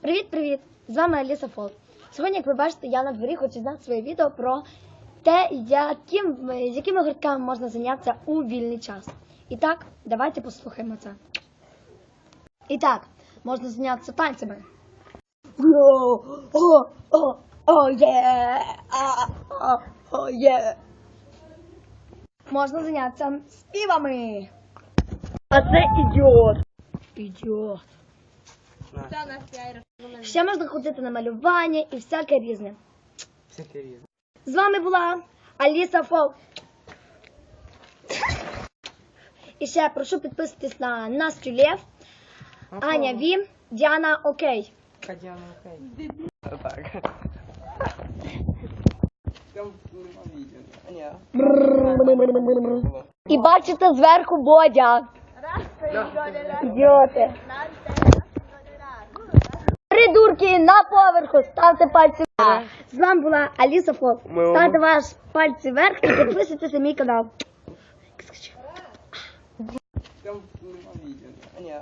Привіт-привіт! З вами Аліса Фолк. Сьогодні, як ви бачите, я на дворі хочу зняти своє відео про те, яким, з якими гуртками можна зайнятися у вільний час. І так, давайте послухаємо це. І так, можна зайнятися танцями. О, о, о, о, є! А, о, о, є! Можна зайнятися співами. А це ідіот. Ідіот. Ще можна ходити на малювання і всяке різне. Всяке різне. З вами була Аліса Фолк. І ще прошу підписатись на Настю Лев, Аня Ві, Діана Окей. Кадяна, окей. Так. І бачите зверху Бодя. Ідіоти. Придурки на поверху, ставте пальці вверх. З вами була Аліса Фолк. Ми- Ставте ваш пальці вверх і підписуйтесь на мій канал. Там нема відео. Ні.